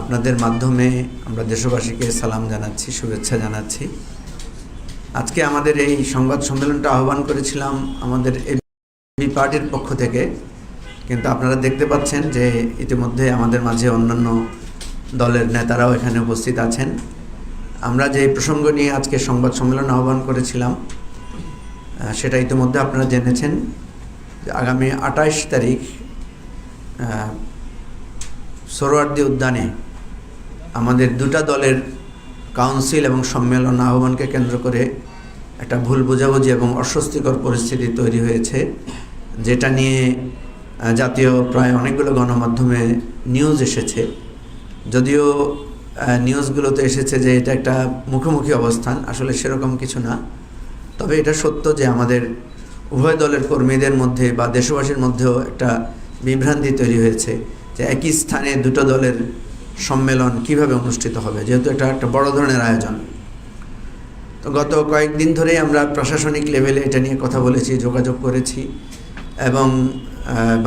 আপনাদের মাধ্যমে আমরা দেশবাসীকে সালাম জানাচ্ছি শুভেচ্ছা জানাচ্ছি। আজকে আমাদের এই সংবাদ সম্মেলনটা আহ্বান করেছিলাম আমাদের এবি পার্টির পক্ষ থেকে। কিন্তু আপনারা দেখতে পাচ্ছেন যে ইতিমধ্যে আমাদের মাঝে অন্যান্য দলের নেতারাও এখানে উপস্থিত আছেন। আমরা যে প্রসঙ্গ নিয়ে আজকে সংবাদ সম্মেলন আহ্বান করেছিলাম সেটা ইতিমধ্যে আপনারা জেনেছেন আগামী আঠাইশ তারিখ আহ, সোহরাওয়ার্দী উদ্যানে আমাদের দুটা দলের কাউন্সিল এবং সম্মেলন আহ্বানকে কেন্দ্র করে একটা ভুল বোঝাবুঝি এবং অস্বস্তিকর পরিস্থিতি তৈরি হয়েছে, যেটা নিয়ে জাতীয় প্রায় অনেকগুলো গণমাধ্যমে নিউজ এসেছে। যদিও নিউজগুলোতে এসেছে যে এটা একটা মুখোমুখি অবস্থান, আসলে সেরকম কিছু না। তবে এটা সত্য যে আমাদের উভয় দলের কর্মীদের মধ্যে বা দেশবাসীর মধ্যেও একটা বিভ্রান্তি তৈরি হয়েছে, যে একই স্থানে দুটো দলের সম্মেলন কীভাবে অনুষ্ঠিত হবে? যেহেতু এটা একটা বড় ধরনের আয়োজন। তো গত কয়েকদিন ধরেই আমরা প্রশাসনিক লেভেলে এটা নিয়ে কথা বলেছি, যোগাযোগ করেছি এবং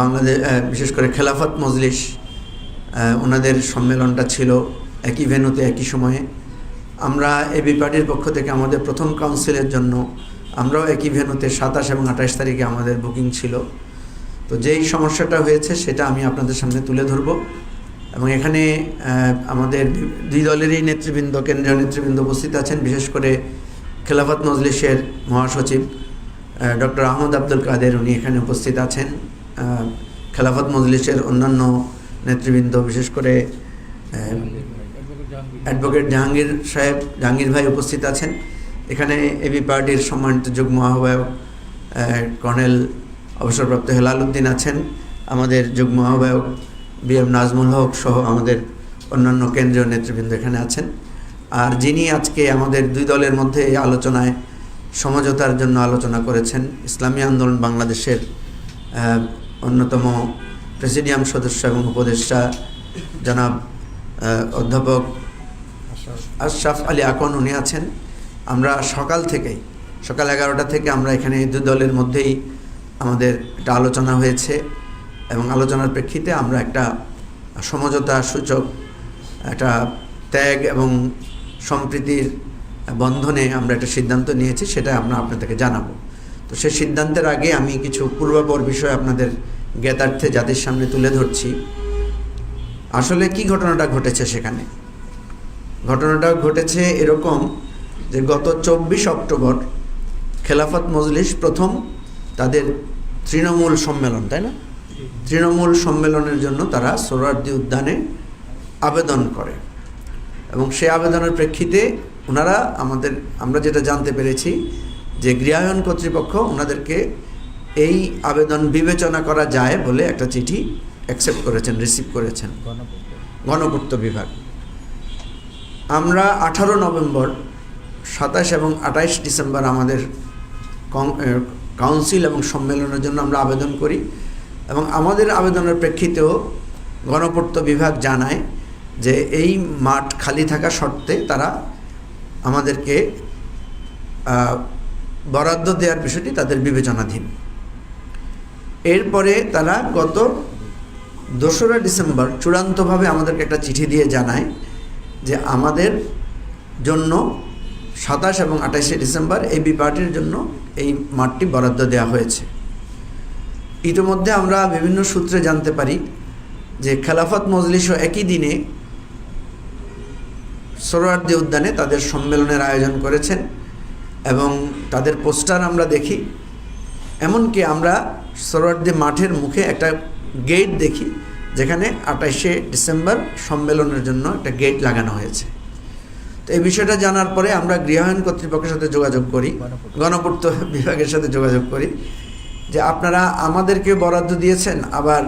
বাংলাদেশ বিশেষ করে খেলাফত মজলিস ওনাদের সম্মেলনটা ছিল একই ভেন্যুতে একই সময়ে। আমরা এবি পার্টির পক্ষ থেকে আমাদের প্রথম কাউন্সিলের জন্য আমরাও একই ভেন্যুতে সাতাশ এবং আঠাশ তারিখে আমাদের বুকিং ছিল। তো যেই সমস্যাটা হয়েছে সেটা আমি আপনাদের সামনে তুলে ধরব। এবং এখানে আমাদের দুই দলেরই নেতৃবৃন্দ, কেন্দ্রীয় নেতৃবৃন্দ উপস্থিত আছেন, বিশেষ করে খেলাফত মজলিসের মহাসচিব ডক্টর আহমদ আব্দুল কাদের, উনি এখানে উপস্থিত আছেন। খেলাফত মজলিসের অন্যান্য নেতৃবৃন্দ, বিশেষ করে অ্যাডভোকেট জাহাঙ্গীর সাহেব, জাহাঙ্গীর ভাই উপস্থিত আছেন। এখানে এবি পার্টির সম্মানিত যুগ্ম আহ্বায়ক কর্নেল অবসরপ্রাপ্ত হেলাল উদ্দিন আছেন। আমাদের যুগ্ম আহ্বায়ক বি এম নাজমুল হক সহ আমাদের অন্যান্য কেন্দ্রীয় নেতৃবৃন্দ এখানে আছেন। আর যিনি আজকে আমাদের দুই দলের মধ্যে এই আলোচনায় সমঝোতার জন্য আলোচনা করেছেন, ইসলামী আন্দোলন বাংলাদেশের অন্যতম প্রেসিডিয়াম সদস্য এবং উপদেষ্টা জনাব অধ্যাপক আশরাফ আলী আকন উনি আছেন। আমরা সকাল থেকেই, সকাল এগারোটা থেকে আমরা এখানে দুই দলের মধ্যেই আমাদের একটা আলোচনা হয়েছে। এবং আলোচনার প্রেক্ষিতে আমরা একটা সমঝোতা সূচক, একটা ত্যাগ এবং সম্প্রীতির বন্ধনে আমরা একটা সিদ্ধান্ত নিয়েছি, সেটা আমরা আপনাদেরকে জানাব। তো সেই সিদ্ধান্তের আগে আমি কিছু পূর্বাপর বিষয় আপনাদের জ্ঞাতার্থে জাতির সামনে তুলে ধরছি। আসলে কি ঘটনাটা ঘটেছে সেখানে? ঘটনাটা ঘটেছে এরকম যে গত চব্বিশ অক্টোবর খেলাফত মজলিস প্রথম তাদের তৃণমূল সম্মেলন, তাই না? তৃণমূল সম্মেলনের জন্য তারা সোহরার্দি উদ্যানে আবেদন করে। এবং সে আবেদনের প্রেক্ষিতে ওনারা আমাদের, আমরা যেটা জানতে পেরেছি যে গৃহায়ন কর্তৃপক্ষ ওনাদেরকে এই আবেদন বিবেচনা করা যায় বলে একটা চিঠি অ্যাকসেপ্ট করেছেন রিসিভ করেছেন। গণপূর্ত বিভাগ। আমরা আঠারো নভেম্বর সাতাশ এবং আঠাইশ ডিসেম্বর আমাদের কাউন্সিল এবং সম্মেলনের জন্য আমরা আবেদন করি। এবং আমাদের আবেদনের প্রেক্ষিতেও গণপূর্ত বিভাগ জানায় যে এই মাঠ খালি থাকা শর্তে তারা আমাদেরকে বরাদ্দ দেওয়ার বিষয়টি তাদের বিবেচনাধীন। এরপরে তারা গত দোসরা ডিসেম্বর চূড়ান্তভাবে আমাদেরকে একটা চিঠি দিয়ে জানায় যে আমাদের জন্য সাতাশ এবং আঠাশে ডিসেম্বর এই বি পার্টির জন্য এই মাঠটি বরাদ্দ দেওয়া হয়েছে। ইতিমধ্যে আমরা বিভিন্ন সূত্রে জানতে পারি যে খেলাফত মজলিসও একই দিনে সোহরাওয়ার্দী উদ্যানে তাদের সম্মেলনের আয়োজন করেছেন এবং তাদের পোস্টার আমরা দেখি। এমনকি আমরা সোহরাওয়ার্দী মাঠের মুখে একটা গেট দেখি, যেখানে আঠাশে ডিসেম্বর সম্মেলনের জন্য একটা গেট লাগানো হয়েছে। তো এই বিষয়টা জানার পরে আমরা গৃহায়ণ কর্তৃপক্ষের সাথে যোগাযোগ করি, গণপূর্ত বিভাগের সাথে যোগাযোগ করি। যে আপনারা আমাদেরকে বরাদ্দ দিয়েছেন, আবার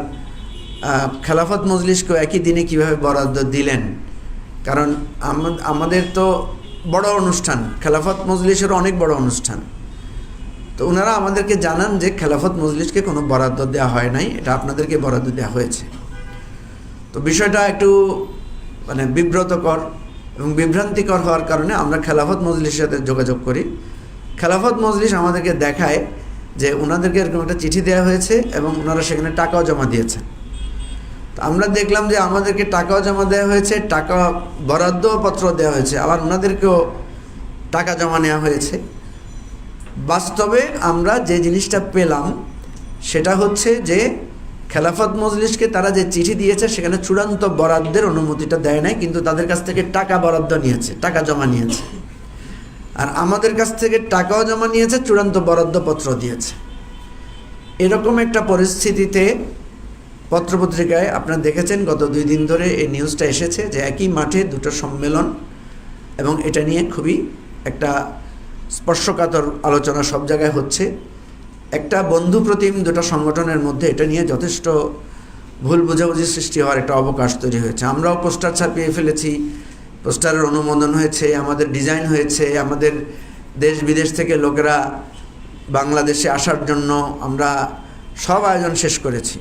খেলাফত মজলিসকেও একই দিনে কীভাবে বরাদ্দ দিলেন? কারণ আমাদের তো বড় অনুষ্ঠান, খেলাফত মজলিসের অনেক বড় অনুষ্ঠান। তো ওনারা আমাদেরকে জানান যে খেলাফত মজলিসকে কোনো বরাদ্দ দেওয়া হয় নাই, এটা আপনাদেরকে বরাদ্দ দেওয়া হয়েছে। তো বিষয়টা একটু মানে বিব্রতকর এবং বিভ্রান্তিকর হওয়ার কারণে আমরা খেলাফত মজলিসের সাথে যোগাযোগ করি। খেলাফত মজলিস আমাদেরকে দেখায় যে ওনাদেরকে এরকম একটা চিঠি দেওয়া হয়েছে এবং ওনারা সেখানে টাকাও জমা দিয়েছেন তো আমরা দেখলাম যে আমাদেরকে টাকাও জমা দেওয়া হয়েছে, টাকা বরাদ্দ পত্র দেওয়া হয়েছে, আবার ওনাদেরকেও টাকা জমা নেওয়া হয়েছে। বাস্তবে আমরা যে জিনিসটা পেলাম, সেটা হচ্ছে যে খেলাফত মজলিসকে তারা যে চিঠি দিয়েছে, সেখানে চূড়ান্ত বরাদ্দের অনুমতিটা দেয় নাই, কিন্তু তাদের কাছ থেকে টাকা বরাদ্দ নিয়েছে, টাকা জমা নিয়েছে। আর আমাদের কাছ থেকে টাকাও জমা নিয়েছে, চূড়ান্ত বরাদ্দপত্র দিয়েছে। এরকম একটা পরিস্থিতিতে পত্রপত্রিকায় আপনারা দেখেছেন, গত দুই দিন ধরে এই নিউজটা এসেছে যে একই মাঠে দুটো সম্মেলন এবং এটা নিয়ে খুবই একটা স্পর্শকাতর আলোচনা সব জায়গায় হচ্ছে। একটা বন্ধু প্রতিম দুটো সংগঠনের মধ্যে এটা নিয়ে যথেষ্ট ভুল বোঝাবুঝি সৃষ্টি হওয়ার একটা অবকাশ তৈরি হয়েছে। আমরাও পোস্টার ছাপিয়ে ফেলেছি পোস্টারের অনুমোদন হয়েছে, আমাদের ডিজাইন হয়েছে, আমাদের দেশ বিদেশ থেকে লোকেরা বাংলাদেশে আসার জন্য আমরা সব আয়োজন শেষ করেছি।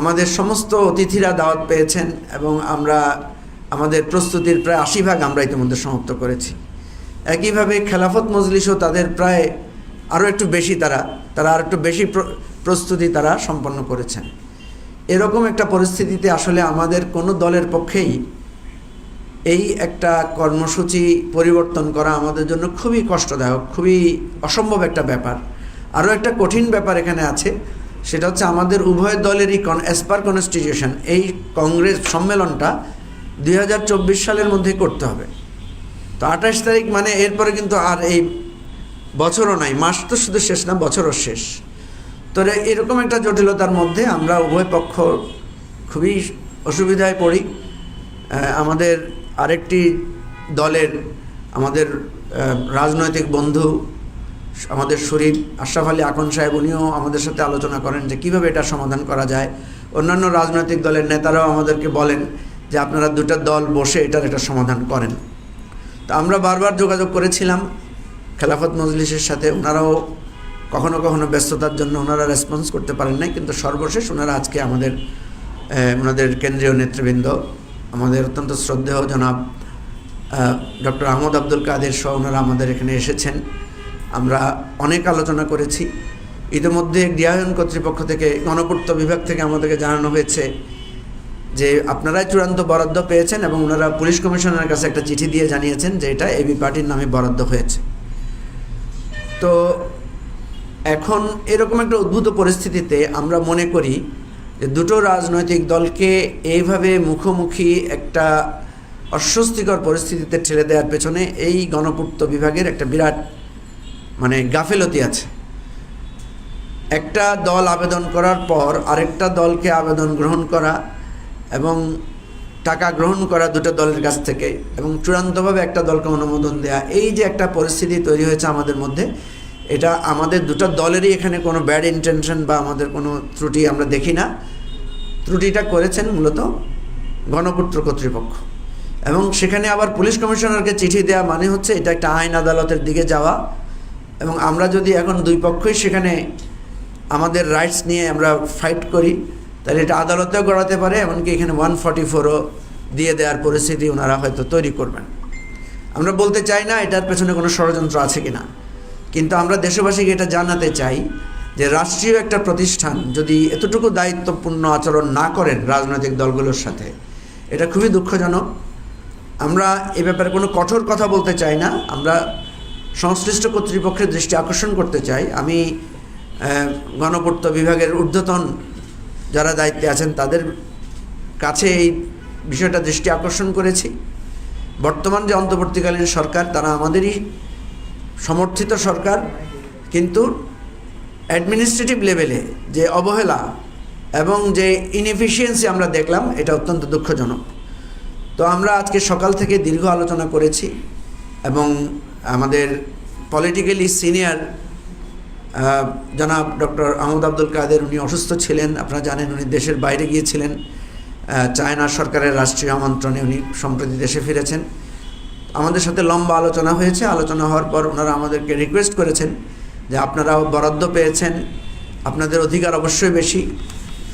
আমাদের সমস্ত অতিথিরা দাওয়াত পেয়েছেন এবং আমরা, আমাদের প্রস্তুতির প্রায় আশি ভাগ আমরা ইতিমধ্যে সমাপ্ত করেছি। একইভাবে খেলাফত মজলিসও তাদের প্রায় আরও একটু বেশি তারা তারা আর একটু বেশি প্রস্তুতি তারা সম্পন্ন করেছেন। এরকম একটা পরিস্থিতিতে আসলে আমাদের কোনো দলের পক্ষেই এই একটা কর্মসূচি পরিবর্তন করা আমাদের জন্য খুবই কষ্টদায়ক, খুবই অসম্ভব একটা ব্যাপার। আরও একটা কঠিন ব্যাপার এখানে আছে, সেটা হচ্ছে আমাদের উভয় দলেরই কন অ্যাজ পার কনস্টিটিউশন এই কংগ্রেস সম্মেলনটা দুই হাজার চব্বিশ সালের মধ্যেই করতে হবে। তো আঠাশ তারিখ মানে এরপরে কিন্তু আর এই বছরও নাই, মাস তো শুধু শেষ না, বছরও শেষ। তো এরকম একটা জটিলতার মধ্যে আমরা উভয় পক্ষ খুবই অসুবিধায় পড়ি। আমাদের আরেকটি দলের আমাদের রাজনৈতিক বন্ধু, আমাদের শরীফ আশরাফ আলী আকন সাহেব, উনিও আমাদের সাথে আলোচনা করেন যে কীভাবে এটা সমাধান করা যায়। অন্যান্য রাজনৈতিক দলের নেতারাও আমাদেরকে বলেন যে আপনারা দুটা দল বসে এটার একটা সমাধান করেন। তো আমরা বারবার যোগাযোগ করেছিলাম খেলাফত মজলিসের সাথে ওনারাও কখনো কখনো ব্যস্ততার জন্য ওনারা রেসপন্স করতে পারেন নাই, কিন্তু সর্বশেষ ওনারা আজকে আমাদের ওনাদের কেন্দ্রীয় নেতৃবৃন্দ আমাদের অত্যন্ত শ্রদ্ধেয় জনাব ডক্টর আহমদ আব্দুল কাদের সহ ওনারা আমাদের এখানে এসেছেন। আমরা অনেক আলোচনা করেছি। ইতিমধ্যে গৃহায়ন কর্তৃপক্ষ থেকে, গণপূর্ত বিভাগ থেকে আমাদেরকে জানানো হয়েছে যে আপনারাই চূড়ান্ত বরাদ্দ পেয়েছেন এবং ওনারা পুলিশ কমিশনারের কাছে একটা চিঠি দিয়ে জানিয়েছেন যে এটা এবি পার্টির নামে বরাদ্দ হয়েছে। তো এখন এরকম একটা উদ্ভূত পরিস্থিতিতে আমরা মনে করি দুটো রাজনৈতিক দলকে এইভাবে মুখোমুখি একটা অস্বস্তিকর পরিস্থিতিতে ঠেলে দেওয়ার পেছনে এই গণপূর্ত বিভাগের একটা বিরাট মানে গাফেলতি আছে। একটা দল আবেদন করার পর আরেকটা দলকে আবেদন গ্রহণ করা এবং টাকা গ্রহণ করা দুটো দলের কাছ থেকে এবং চূড়ান্তভাবে একটা দলকে অনুমোদন দেয়া, এই যে একটা পরিস্থিতি তৈরি হয়েছে আমাদের মধ্যে, এটা আমাদের দুটো দলেরই এখানে কোনো ব্যাড ইন্টেনশন বা আমাদের কোনো ত্রুটি আমরা দেখি না। ত্রুটিটা করেছেন মূলত গণপূর্ত কর্তৃপক্ষ। এবং সেখানে আবার পুলিশ কমিশনারকে চিঠি দেওয়া মানে হচ্ছে এটা একটা আইন আদালতের দিকে যাওয়া। এবং আমরা যদি এখন দুই পক্ষই সেখানে আমাদের রাইটস নিয়ে আমরা ফাইট করি, তাহলে এটা আদালতেও গড়াতে পারে, এমনকি এখানে ওয়ান ফর্টি ফোরও দিয়ে দেওয়ার পরিস্থিতি ওনারা হয়তো তৈরি করবেন। আমরা বলতে চাই না এটার পেছনে কোনো ষড়যন্ত্র আছে কি না কিন্তু আমরা দেশবাসীকে এটা জানাতে চাই যে রাষ্ট্রীয় একটা প্রতিষ্ঠান যদি এতটুকু দায়িত্বপূর্ণ আচরণ না করেন রাজনৈতিক দলগুলোর সাথে, এটা খুবই দুঃখজনক। আমরা এ ব্যাপারে কোনো কঠোর কথা বলতে চাই না। আমরা সংশ্লিষ্ট কর্তৃপক্ষের দৃষ্টি আকর্ষণ করতে চাই। আমি গণপূর্ত বিভাগের ঊর্ধ্বতন যারা দায়িত্বে আছেন, তাদের কাছে এই বিষয়টা দৃষ্টি আকর্ষণ করেছি। বর্তমান যে অন্তর্বর্তীকালীন সরকার, তারা আমাদেরই সমর্থিত সরকার, কিন্তু অ্যাডমিনিস্ট্রেটিভ লেভেলে যে অবহেলা এবং যে ইনএফিসিয়েন্সি আমরা দেখলাম, এটা অত্যন্ত দুঃখজনক। তো আমরা আজকে সকাল থেকে দীর্ঘ আলোচনা করেছি এবং আমাদের পলিটিক্যালি সিনিয়র জনাব ডক্টর আহমদ আব্দুল কাদের, উনি অসুস্থ ছিলেন, আপনারা জানেন উনি দেশের বাইরে গিয়েছিলেন। চায়না সরকারের রাষ্ট্রীয় আমন্ত্রণে উনি সম্প্রতি দেশে ফিরেছেন। আমাদের সাথে লম্বা আলোচনা হয়েছে, আলোচনা হওয়ার পর ওনারা আমাদেরকে রিকোয়েস্ট করেছেন যে আপনারাও বরাদ্দ পেয়েছেন, আপনাদের অধিকার অবশ্যই বেশি।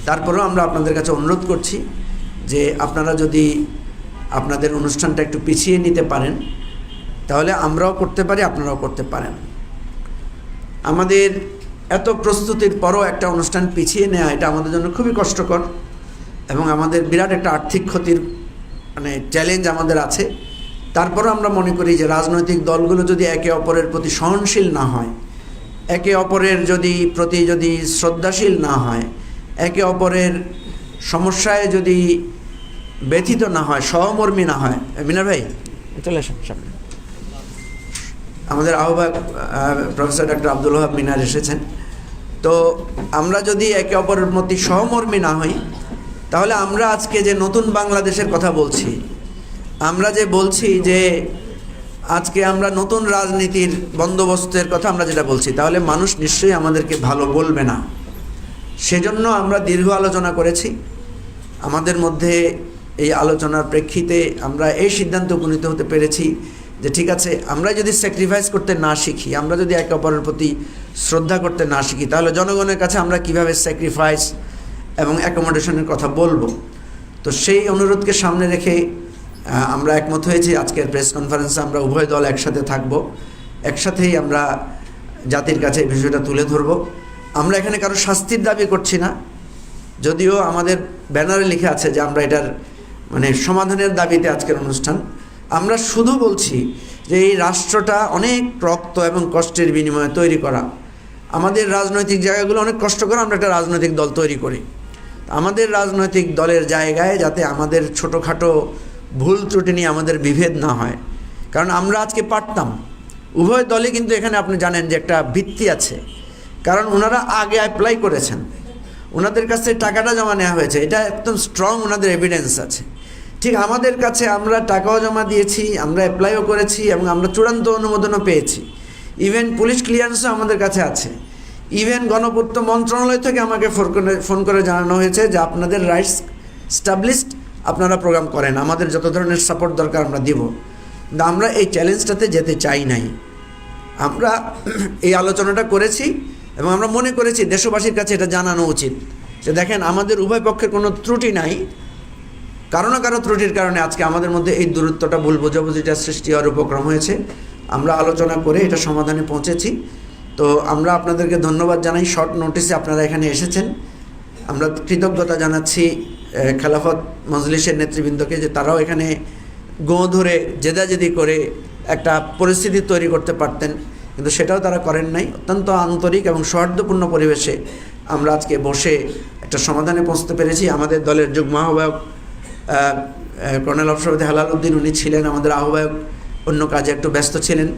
তারপরেও আমরা আপনাদের কাছে অনুরোধ করছি যে আপনারা যদি আপনাদের অনুষ্ঠানটা একটু পিছিয়ে নিতে পারেন, তাহলে আমরাও করতে পারি, আপনারাও করতে পারেন। আমাদের এত প্রস্তুতির পরও একটা অনুষ্ঠান পিছিয়ে নেওয়া এটা আমাদের জন্য খুবই কষ্টকর এবং আমাদের বিরাট একটা আর্থিক ক্ষতির মানে চ্যালেঞ্জ আমাদের আছে। তারপরও আমরা মনে করি যে রাজনৈতিক দলগুলো যদি একে অপরের প্রতি সহনশীল না হয় একে অপরের যদি প্রতি যদি শ্রদ্ধাশীল না হয় একে অপরের সমস্যায় যদি ব্যথিত না হয় সহমর্মী না হয় মিনার ভাই? চলে আসেন সামনে। আমাদের আহ্বায়ক প্রফেসর ডক্টর আব্দুল হাব মিনার এসেছেন। তো আমরা যদি একে অপরের প্রতি সহমর্মী না হই তাহলে আমরা আজকে যে নতুন বাংলাদেশের কথা বলছি আমরা যে বলছি যে আজকে আমরা নতুন রাজনীতির বন্দোবস্তের কথা আমরা যেটা বলছি, তাহলে মানুষ নিশ্চয়ই আমাদেরকে ভালো বলবে না। সেজন্য আমরা দীর্ঘ আলোচনা করেছি। আমাদের মধ্যে এই আলোচনার প্রেক্ষিতে আমরা এই সিদ্ধান্তে উপনীত হতে পেরেছি যে ঠিক আছে, আমরা যদি স্যাক্রিফাইস করতে না শিখি, আমরা যদি একে অপরের প্রতি শ্রদ্ধা করতে না শিখি, তাহলে জনগণের কাছে আমরা কীভাবে স্যাক্রিফাইস এবং অ্যাকোমোডেশনের কথা বলব? তো সেই অনুরোধকে সামনে রেখে আমরা একমত হয়েছি, আজকের প্রেস কনফারেন্সে আমরা উভয় দল একসাথে থাকব। একসাথেই আমরা জাতির কাছে এই বিষয়টা তুলে ধরব। আমরা এখানে কারও শাস্তির দাবি করছি না। যদিও আমাদের ব্যানারে লিখে আছে যে আমরা এটার মানে সমাধানের দাবিতে আজকের অনুষ্ঠান। আমরা শুধু বলছি যে এই রাষ্ট্রটা অনেক রক্ত এবং কষ্টের বিনিময়ে তৈরি করা। আমাদের রাজনৈতিক জায়গাগুলো অনেক কষ্ট করে আমরা একটা রাজনৈতিক দল তৈরি করি। আমাদের রাজনৈতিক দলের জায়গায় যাতে আমাদের ছোটোখাটো ভুল ত্রুটি নিয়ে আমাদের বিভেদ না হয়। কারণ আমরা আজকে পারতাম। উভয় দলে কিন্তু এখানে আপনি জানেন যে একটা ভিত্তি আছে। কারণ ওনারা আগে অ্যাপ্লাই করেছেন। ওনাদের কাছে টাকাটা জমা নেওয়া হয়েছে। এটা একদম স্ট্রং ওনাদের এভিডেন্স আছে। ঠিক আমাদের কাছে আমরা টাকাও জমা দিয়েছি, আমরা অ্যাপ্লাইও করেছি এবং আমরা চূড়ান্ত অনুমোদনও পেয়েছি। ইভেন পুলিশ ক্লিয়ারেন্সও আমাদের কাছে আছে। ইভেন গণপূর্ত মন্ত্রণালয় থেকে আমাকে ফোন করে ফোন করে জানানো হয়েছে যে আপনাদের রাইটস স্টাবলিশড আপনারা প্রোগ্রাম করেন, আমাদের যত ধরনের সাপোর্ট দরকার আমরা দিব। কিন্তু আমরা এই চ্যালেঞ্জটাতে যেতে চাই নাই। আমরা এই আলোচনাটা করেছি এবং আমরা মনে করেছি দেশবাসীর কাছে এটা জানানো উচিত। যে দেখেন, আমাদের উভয় পক্ষের কোনো ত্রুটি নাই। কারও না কারও ত্রুটির কারণে আজকে আমাদের মধ্যে এই দূরত্বটা ভুল বোঝাবুঝিটা সৃষ্টি হওয়ার উপক্রম হয়েছে। আমরা আলোচনা করে এটা সমাধানে পৌঁছেছি। তো আমরা আপনাদেরকে ধন্যবাদ জানাই। শর্ট নোটিসে আপনারা এখানে এসেছেন। আমরা কৃতজ্ঞতা জানাচ্ছি খেলাফত মজলিসের নেতৃবৃন্দকে যে তারাও এখানে গোঁ ধরে জেদাজেদি করে একটা পরিস্থিতি তৈরি করতে পারতেন কিন্তু সেটাও তারা করেন নাই। অত্যন্ত আন্তরিক এবং সৌহার্দ্যপূর্ণ পরিবেশে আমরা আজকে বসে একটা সমাধানে পৌঁছতে পেরেছি। আমাদের দলের যুগ্ম আহ্বায়ক আহ, আহ, কর্নেল অফসরতে হালাল উদ্দিন উনি ছিলেন আমাদের আহ্বায়ক অন্য কাজে একটু ব্যস্ত ছিলেন।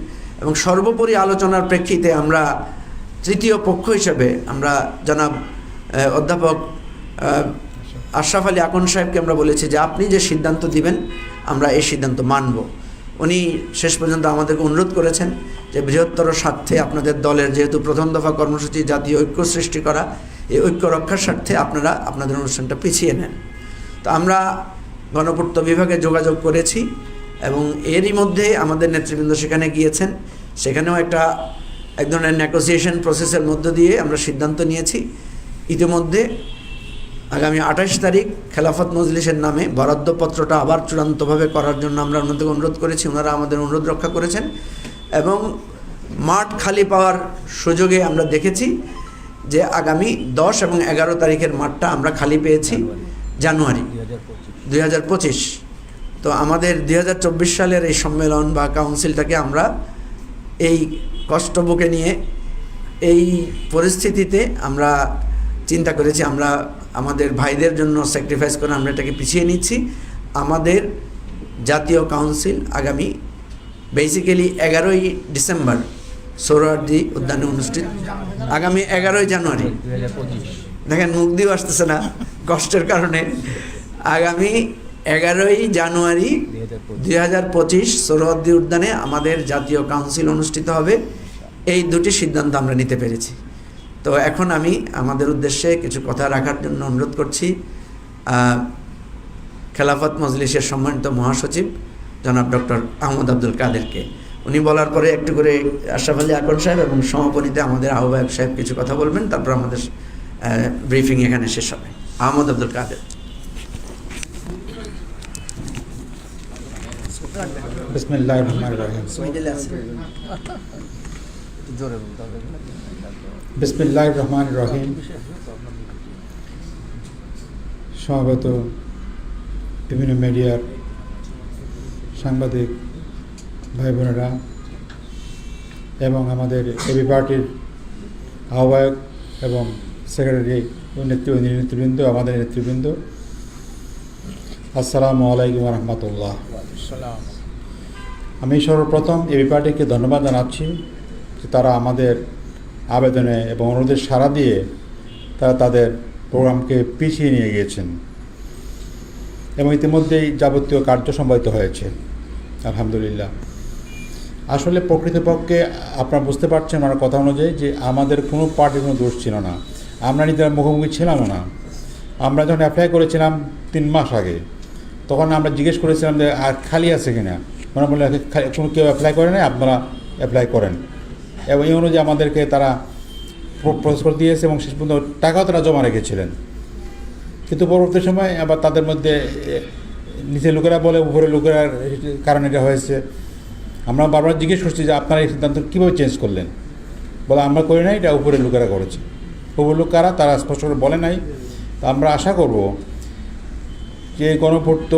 এবং সর্বোপরি আলোচনার প্রেক্ষিতে আমরা তৃতীয় পক্ষ হিসেবে আমরা জনাব অধ্যাপক আশরাফ আলী আকন সাহেবকে আমরা বলেছি যে আপনি যে সিদ্ধান্ত দিবেন, আমরা এই সিদ্ধান্ত মানব। উনি শেষ পর্যন্ত আমাদেরকে অনুরোধ করেছেন যে বৃহত্তর স্বার্থে আপনাদের দলের যেহেতু প্রথম দফা কর্মসূচি জাতীয় ঐক্য সৃষ্টি করা, এই ঐক্য রক্ষার স্বার্থে আপনারা আপনাদের অনুষ্ঠানটা পিছিয়ে নেন। তো আমরা গণপূর্ত বিভাগে যোগাযোগ করেছি এবং এরই মধ্যে আমাদের নেতৃবৃন্দ সেখানে গিয়েছেন। সেখানেও একটা এক ধরনের নেগোসিয়েশন প্রসেসের মধ্য দিয়ে আমরা সিদ্ধান্ত নিয়েছি। ইতিমধ্যে আগামী আঠাশ তারিখ খেলাফত মজলিসের নামে বরাদ্দপত্রটা আবার চূড়ান্তভাবে করার জন্য আমরা ওনাদের অনুরোধ করেছি, ওনারা আমাদের অনুরোধ রক্ষা করেছেন। এবং মাঠ খালি পাওয়ার সুযোগে আমরা দেখেছি যে আগামী দশ এবং এগারো তারিখের মাঠটা আমরা খালি পেয়েছি জানুয়ারি দুই হাজার পঁচিশ। তো আমাদের দুই হাজার চব্বিশ সালের এই সম্মেলন বা কাউন্সিলটাকে আমরা এই কষ্ট বুকে নিয়ে এই পরিস্থিতিতে আমরা চিন্তা করেছি, আমরা আমাদের ভাইদের জন্য স্যাক্রিফাইস করে আমরা এটাকে পিছিয়ে নিচ্ছি। আমাদের জাতীয় কাউন্সিল আগামী বেসিক্যালি এগারোই ডিসেম্বর সৌরার্দি উদ্যানে অনুষ্ঠিত। আগামী এগারোই জানুয়ারি। দেখেন মুখ দিয়েও আসতেছে না, কষ্টের কারণে। আগামী এগারোই জানুয়ারি দুই হাজার পঁচিশ সৌরহদ্দি উদ্যানে আমাদের জাতীয় কাউন্সিল অনুষ্ঠিত হবে। এই দুটি সিদ্ধান্ত আমরা নিতে পেরেছি। তো এখন আমি আমাদের উদ্দেশ্যে কিছু কথা রাখার জন্য অনুরোধ করছি। খেলাফত মজলিসের সম্মানিত মহাসচিব জনাব ডক্টর আহমদ আব্দুল কাদেরকে। উনি বলার পরে একটু করে আশরাফ আলী আকন সাহেব এবং সমাপনীতে আমাদের আহ্বায়ক সাহেব কিছু কথা বলবেন তারপর আমাদের ব্রিফিং এখানে শেষ হবে। আহমদ আব্দুল কাদের। বিসমিল্লাহির রহমানির রহিম। বিসমিল্লাহির রহমানির রহিম। সমাগত বিভিন্ন মিডিয়ার সাংবাদিক ভাই বোনেরা এবং আমাদের এবি পার্টির আহ্বায়ক এবং সেক্রেটারি নেতৃবৃন্দ নেতৃবৃন্দ, আমাদের নেতৃবৃন্দ, আসসালামু আলাইকুম রহমতুল্লাহ আমি সর্বপ্রথম এবি পার্টিকে ধন্যবাদ জানাচ্ছি যে তারা আমাদের আবেদনে এবং অনুরোধের সাড়া দিয়ে তারা তাদের প্রোগ্রামকে পিছিয়ে নিয়ে গিয়েছেন এবং ইতিমধ্যেই যাবতীয় কার্য সম্পাদিত হয়েছে। আলহামদুলিল্লাহ। আসলে প্রকৃতপক্ষে আপনারা বুঝতে পারছেন আমার কথা অনুযায়ী যে আমাদের কোনো পার্টির কোনো দোষ ছিল না। আমরা নিজেরা মুখোমুখি ছিলাম না। আমরা যখন অ্যাপ্লাই করেছিলাম তিন মাস আগে, তখন আমরা জিজ্ঞেস করেছিলাম যে, আর খালি আছে কিনা? ওরা বললে "খালি- কোনো কেউ অ্যাপ্লাই করে নাই? আপনারা অ্যাপ্লাই করেন। এবং এই অনুযায়ী আমাদেরকে তারা প্রসেস করে দিয়েছে এবং শেষ পর্যন্ত টাকাও তারা জমা রেখেছিলেন। কিন্তু পরবর্তী সময় আবার তাদের মধ্যে নিচে লোকেরা বলে উপরে লোকেরা কারণ এটা হয়েছে। আমরা বারবার জিজ্ঞেস করছি যে আপনারা এই সিদ্ধান্ত কীভাবে চেঞ্জ করলেন? বলে, আমরা করি নাই, এটা উপরে লোকেরা করেছে। উপর লোক কারা? তারা স্পষ্ট করে বলে নাই। তা আমরা আশা করব যে গণপূর্ত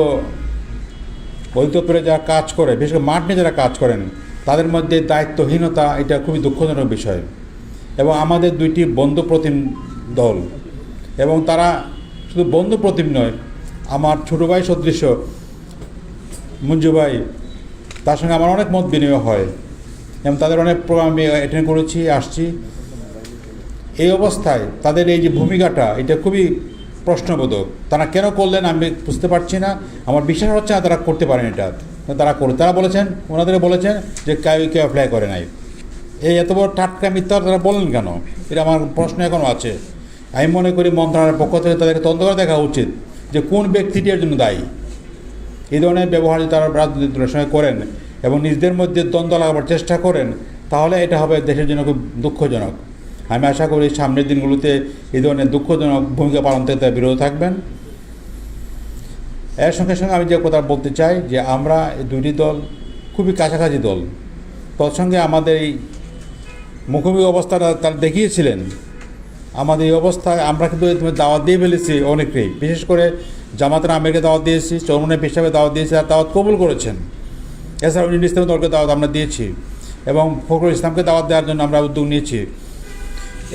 অধিদপ্তরে যারা কাজ করে, বিশেষ করে মাঠ নিয়ে যারা কাজ করেন তাদের মধ্যে দায়িত্বহীনতা এটা খুবই দুঃখজনক বিষয়। এবং আমাদের দুইটি বন্ধু প্রতিম দল। এবং তারা শুধু বন্ধু প্রতিম নয়, আমার ছোটো ভাই সদৃশ্য মঞ্জু ভাই, তার সঙ্গে আমার অনেক মত বিনিময় হয়। এবং তাদের অনেক প্রোগ্রাম আমি অ্যাটেন্ড করেছি, আসছি। এই অবস্থায় তাদের এই যে ভূমিকাটা, এটা খুবই প্রশ্নবোধক। তারা কেন করলেন আমি বুঝতে পারছি না। আমার বিশ্বাস হচ্ছে না তারা করতে পারেন এটা। তারা করে তারা বলেছেন ওনাদের বলেছেন যে কেউ কেউ অ্যাপ্লাই করে নাই। এই এত বড় টাটকা মিথ্যা তারা বলেন কেন? এটা আমার প্রশ্ন এখনও আছে। আমি মনে করি মন্ত্রণালয়ের পক্ষ থেকে তাদেরকে তদন্ত করে দেখা উচিত যে কোন ব্যক্তিটি এর জন্য দায়ী। এই ধরনের ব্যবহার যদি তারা রাজনৈতিক দলের সঙ্গে করেন এবং নিজেদের মধ্যে দ্বন্দ্ব লাগাবার চেষ্টা করেন, তাহলে এটা হবে দেশের জন্য খুব দুঃখজনক। আমি আশা করি সামনের দিনগুলোতে এই ধরনের দুঃখজনক ভূমিকা পালন থেকে তারা বিরত থাকবেন। এর সঙ্গে সঙ্গে আমি যে কথা বলতে চাই যে আমরা এই দুটি দল খুবই কাছাকাছি দল। তৎসঙ্গে আমাদের এই মুখোমুখি অবস্থাটা তারা দেখিয়েছিলেন। আমাদের এই অবস্থায় আমরা কিন্তু দাওয়াত দিয়ে ফেলেছি অনেকেই বিশেষ করে জামাতের আমিরকে দাওয়াত দিয়েছি চরমনের পেশাবে দাওয়াত দিয়েছি, আর দাওয়াত কবুল করেছেন। এছাড়াও ইন্ডিয়ান ইসলামের দলকে দাওয়াত আমরা দিয়েছি এবং ফখরুল ইসলামকে দাওয়াত দেওয়ার জন্য আমরা উদ্যোগ নিয়েছি।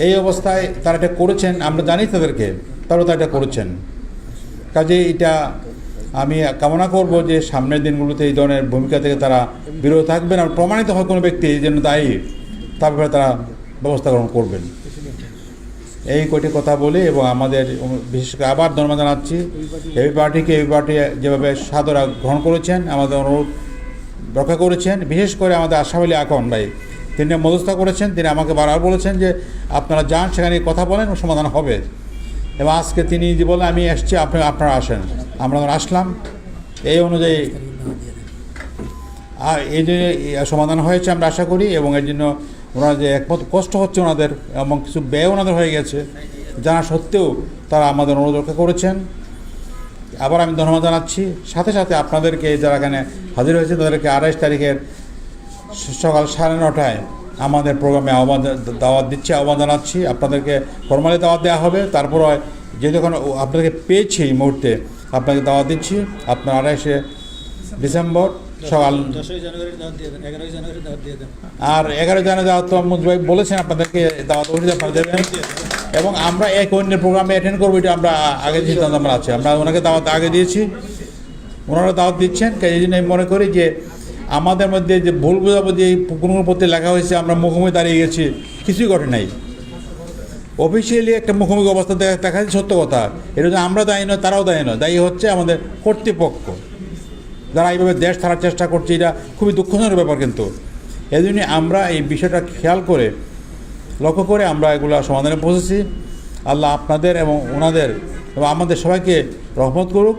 এই অবস্থায় তারা এটা করেছেন, আমরা জানি তাদেরকে, তারাও তারা এটা করেছেন। কাজে এটা আমি কামনা করব যে সামনের দিনগুলোতে এই ধরনের ভূমিকা থেকে তারা বিরত থাকবেন আর প্রমাণিত হয় কোনো ব্যক্তি এই জন্য দায়ী, তার ব্যাপারে তারা ব্যবস্থা গ্রহণ করবেন। এই কটি কথা বলি এবং আমাদের বিশেষ করে আবার ধন্যবাদ জানাচ্ছি। এবি পার্টিকে এবি পার্টি যেভাবে সাদরা গ্রহণ করেছেন, আমাদের অনুরোধ রক্ষা করেছেন। বিশেষ করে আমাদের আশাফ আলী আকন ভাই, তিনি মধ্যস্থা করেছেন, তিনি আমাকে বারবার বলেছেন যে আপনারা যান, সেখানে কথা বলেন সমাধান হবে। এবং আজকে তিনি যে বলে আমি এসছি, আপনি, আপনারা আসেন। আমরা আসলাম। এই অনুযায়ী আর এই যে সমাধান হয়েছে আমরা আশা করি এবং এর জন্য ওনারা যে একমত কষ্ট হচ্ছে ওনাদের এবং কিছু ব্যয় ওনাদের হয়ে গেছে, জানা সত্ত্বেও তারা আমাদের অনুরোধ রক্ষা করেছেন। আবার আমি ধন্যবাদ জানাচ্ছি। সাথে সাথে আপনাদেরকে যারা এখানে হাজির হয়েছে, তাদেরকে আড়াইশ তারিখের সকাল সাড়ে নটায় আমাদের প্রোগ্রামে আহ্বান দাওয়াত দিচ্ছি, আহ্বান জানাচ্ছি। আপনাদেরকে ফর্মালি দাওয়াত দেওয়া হবে। তারপর যেহেতু এখন আপনাদেরকে পেয়েছি এই মুহূর্তে আপনাকে দাওয়াত দিচ্ছি। আপনার আড়াইশে ডিসেম্বর সকাল আর এগারো জানুয়ারি দাওয়াত তো ভাই বলেছেন আপনাদেরকে দাওয়াত আপনারা দেবেন। এবং আমরা এক অন্যের প্রোগ্রামে অ্যাটেন্ড করব এটা আমরা আগে সিদ্ধান্ত আমরা আছে। আমরা ওনাকে দাওয়াত আগে দিয়েছি। ওনারা দাওয়াত দিচ্ছেন এই জন্য আমি মনে করি যে আমাদের মধ্যে যে ভুল এই কোনো কোনো পত্রে লেখা হয়েছে আমরা মুখোমুখি দাঁড়িয়ে গেছি কিছুই ঘটে নাই। অফিসিয়ালি একটা মুখোমুখি অবস্থা দেখা দেখা যাচ্ছে, সত্য কথা। এটা যে আমরা দায়ী নয়, তারাও দায়ী নয়। দায়ী হচ্ছে আমাদের কর্তৃপক্ষ। যারা এইভাবে দেশ ছাড়ার চেষ্টা করছে, এটা খুবই দুঃখজনক ব্যাপার কিন্তু। এই জন্যই আমরা এই বিষয়টা খেয়াল করে, লক্ষ্য করে আমরা এগুলো সমাধানে পৌঁছেছি। আল্লাহ আপনাদের এবং ওনাদের এবং আমাদের সবাইকে রহমত করুক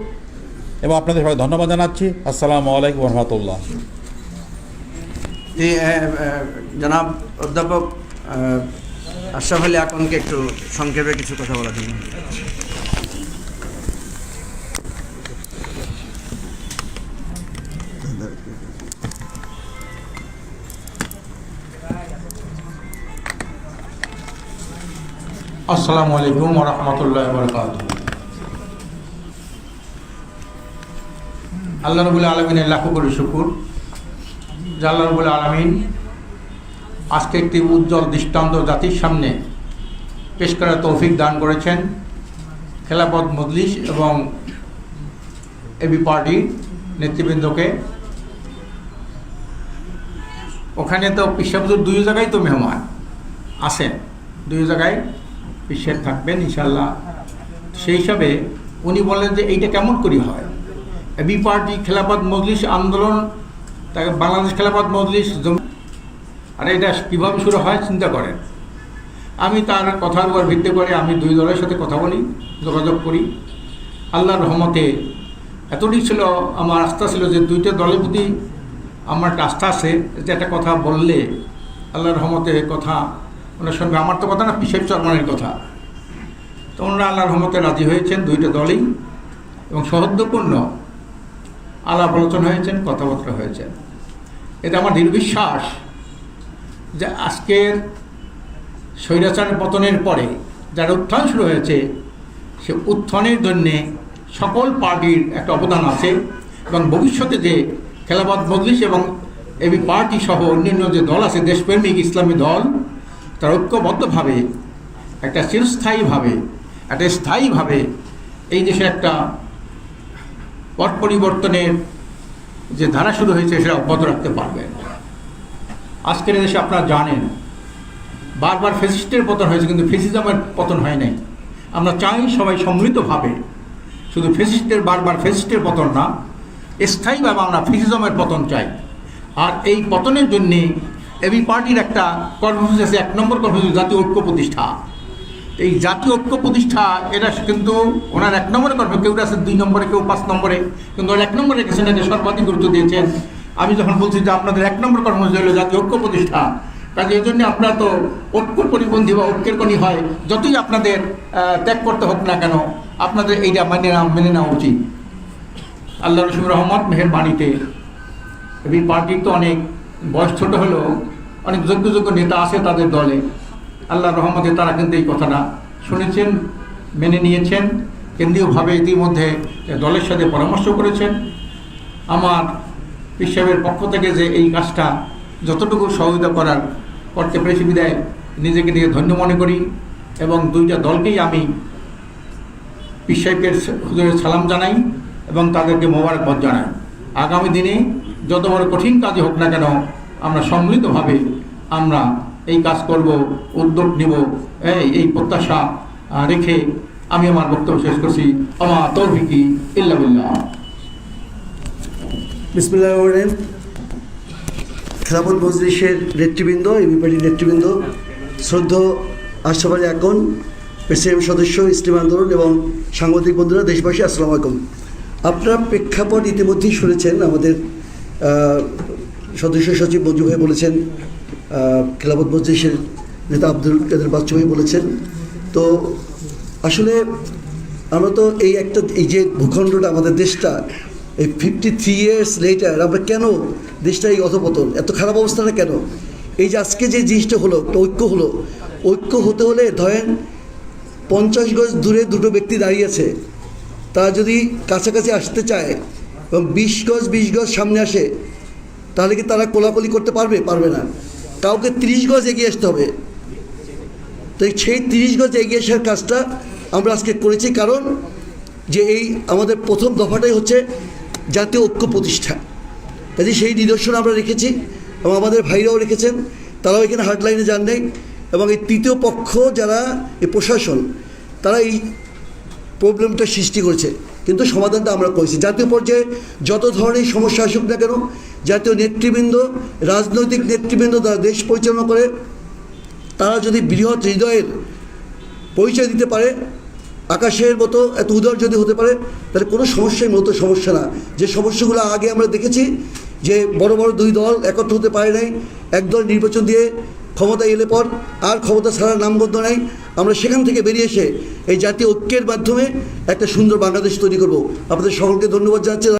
এবং আপনাদের সবাই ধন্যবাদ জানাচ্ছি। আসসালামু আলাইকুম রহমতুল্লাহ। জনাব অধ্যাপক আশরাফ আলী আকনকে একটু সংক্ষেপে কিছু কথা বলার জন্য। আসসালামু আলাইকুম রহমতুল্লাহ বরকাত আল্লাহ রবুল আলমিনের লাখো কোটি শুকুর। যে আল্লাহ রবুল আলমিন আজকে একটি উজ্জ্বল দৃষ্টান্ত জাতির সামনে পেশ করার তৌফিক দান করেছেন খেলাপথ মজলিস এবং এবি পার্টির নেতৃবৃন্দকে। ওখানে তো পিসাবুজুর দুই জায়গায় তো মেহমান আসেন দুই জায়গায় পিসের থাকবেন ইনশাল্লাহ সেই হিসাবে উনি বলেন যে এইটা কেমন করি হয়? এবি পার্টি খেলাফত মজলিস আন্দোলন, তাকে বাংলাদেশ খেলাফত মজলিস আর এটা কীভাবে শুরু হয় চিন্তা করেন। আমি তার কথার উপর ভিত্তি করে আমি দুই দলের সাথে কথা বলি, যোগাযোগ করি। আল্লাহর রহমতে এতটাই ছিল, আমার আস্থা ছিল যে দুইটা দলের প্রতি আমার একটা আস্থা আছে যে একটা কথা বললে আল্লাহর রহমতে কথা ওনার সঙ্গে আমার তো কথা না, পিসেব চরমানের কথা। তো ওনারা আল্লাহর রহমতে রাজি হয়েছেন দুইটা দলই এবং সৌহার্দ্যপূর্ণ আলাপ আলোচনা হয়েছেন, কথাবার্তা হয়েছেন। এতে আমার দৃঢ় বিশ্বাস যে আজকের স্বৈরাচার পতনের পরে যার উত্থান শুরু হয়েছে, সে উত্থানের জন্যে সকল পার্টির একটা অবদান আছে এবং ভবিষ্যতে যে খেলাবাদ মজলিস এবং এবি পার্টি সহ অন্যান্য যে দল আছে, দেশপ্রেমিক ইসলামী দল, তারা ঐক্যবদ্ধভাবে, একটা চিরস্থায়ীভাবে, একটা স্থায়ীভাবে এই দেশে একটা পট পরিবর্তনের যে ধারা শুরু হয়েছে, সেটা অব্যাহত রাখতে পারবেন আজকের দেশে আপনারা জানেন, বারবার ফেসিস্টের পতন হয়েছে, কিন্তু ফেসিজমের পতন হয় নাই। আমরা চাই সবাই সম্মিলিতভাবে, শুধু ফেসিস্টের বারবার ফেসিস্টের পতন না, স্থায়ীভাবে আমরা ফেসিজমের পতন চাই। আর এই পতনের জন্যে এবি পার্টির একটা কর্মসূচি আছে, এক নম্বর কর্মসূচি, জাতীয় ঐক্য প্রতিষ্ঠা। এই জাতীয় ঐক্য প্রতিষ্ঠা, এটা কিন্তু ওনার এক নম্বরে করবে কেউ আছে দুই নম্বরে, কেউ পাঁচ নম্বরে, কিন্তু এক নম্বরে রেখেছেন এটা সর্বাধিক গুরুত্ব দিয়েছেন আমি যখন বলছি যে আপনাদের এক নম্বর কর্মসূচি হলো জাতীয় ঐক্য প্রতিষ্ঠা কাজে এই জন্য আপনারা তো ঐক্য পরিপন্থী বা ঐক্যের কণি হয়, যতই আপনাদের ত্যাগ করতে হোক না কেন, আপনাদের এইটা মেনে মেনে নেওয়া উচিত। আল্লাহ রসুল রহমত মেহেরবাণীতে এই পার্টির তো অনেক বয়স ছোট হলেও অনেক যোগ্য যোগ্য নেতা আছে তাদের দলে। আল্লাহ রহমতে তারা কিন্তু এই কথাটা শুনেছেন, মেনে নিয়েছেন, কেন্দ্রীয়ভাবে ইতিমধ্যে দলের সাথে পরামর্শ করেছেন। আমার হিসাবের পক্ষ থেকে যে এই কাজটা যতটুকু সহযোগিতা করার করতে পেরেছি বিদায়, নিজেকে নিয়ে ধন্য মনে করি এবং দুইটা দলকেই আমি পিসাইকের হুজুরের সালাম জানাই এবং তাদেরকে মোবারকবাদ জানাই। আগামী দিনে যত বড় কঠিন কাজই হোক না কেন, আমরা সম্মিলিতভাবে আমরা এই কাজ করব, উদ্যোগ নিব, এই এই প্রত্যাশা রেখে আমি আমার বক্তব্য শেষ করছি। আমার তৌফিকি ইল্লা বিল্লাহ। বিসমুল্লাহ মজলিসের নেতৃবৃন্দ এবি নেতৃবৃন্দ, শ্রদ্ধ আশরাফ আলী আকন প্রেসিডেন্ট সদস্য, ইসলাম আন্দোলন এবং সাংবাদিক বন্ধুরা, দেশবাসী, আসসালামু আলাইকুম। আপনারা প্রেক্ষাপট ইতিমধ্যেই শুনেছেন, আমাদের সদস্য সচিব মঞ্জু ভাই বলেছেন খেলাফত মজলিসের নেতা আব্দুল কাদের বাচ্চু ভাই বলেছেন। তো আসলে আমরা তো এই একটা, এই যে ভূখণ্ডটা, আমাদের দেশটা এই ফিফটি থ্রি ইয়ার্স লেটার আমরা কেন দেশটা এই অধপতন? এত খারাপ অবস্থাটা কেন? এই যে আজকে যে জিনিসটা হলো, একটা ঐক্য হলো, ঐক্য হতে হলে ধরেন পঞ্চাশ গজ দূরে দুটো ব্যক্তি দাঁড়িয়ে আছে, তারা যদি কাছাকাছি আসতে চায় এবং বিশ গজ বিশ গজ সামনে আসে, তাহলে কি তারা কোলাকুলি করতে পারবে? পারবে না। কাউকে তিরিশ গজ এগিয়ে আসতে হবে। তো সেই তিরিশ গজ এগিয়ে আসার কাজটা আমরা আজকে করেছি কারণ যে এই আমাদের প্রথম দফাটাই হচ্ছে জাতীয় ঐক্য প্রতিষ্ঠা। কাজে সেই নিদর্শন আমরা রেখেছি এবং আমাদের ভাইরাও রেখেছেন। তারাও এখানে হার্ডলাইনে যান নেই এবং এই তৃতীয় পক্ষ যারা, এই প্রশাসন, তারা এই প্রবলেমটা সৃষ্টি করেছে। কিন্তু সমাধানটা আমরা করেছি। জাতীয় পর্যায়ে যত ধরনের সমস্যা আসুক না কেন, জাতীয় নেতৃবৃন্দ, রাজনৈতিক নেতৃবৃন্দ তারা দেশ পরিচালনা করে, তারা যদি বৃহৎ হৃদয়ের পরিচয় দিতে পারে আকাশের মতো এত উদার যদি হতে পারে, তাহলে কোনো সমস্যাই মূলত সমস্যা না। যে সমস্যাগুলো আগে আমরা দেখেছি, যে বড় বড় দুই দল একত্র হতে পারে নাই একদল নির্বাচন দিয়ে ক্ষমতা এলে পর আর ক্ষমতা ছাড়ার নামগন্ধ নাই, আমরা সেখান থেকে বেরিয়ে এসে এই জাতীয় ঐক্যের মাধ্যমে একটা সুন্দর বাংলাদেশ তৈরি করব। আপনাদের সকলকে ধন্যবাদ জানাচ্ছি।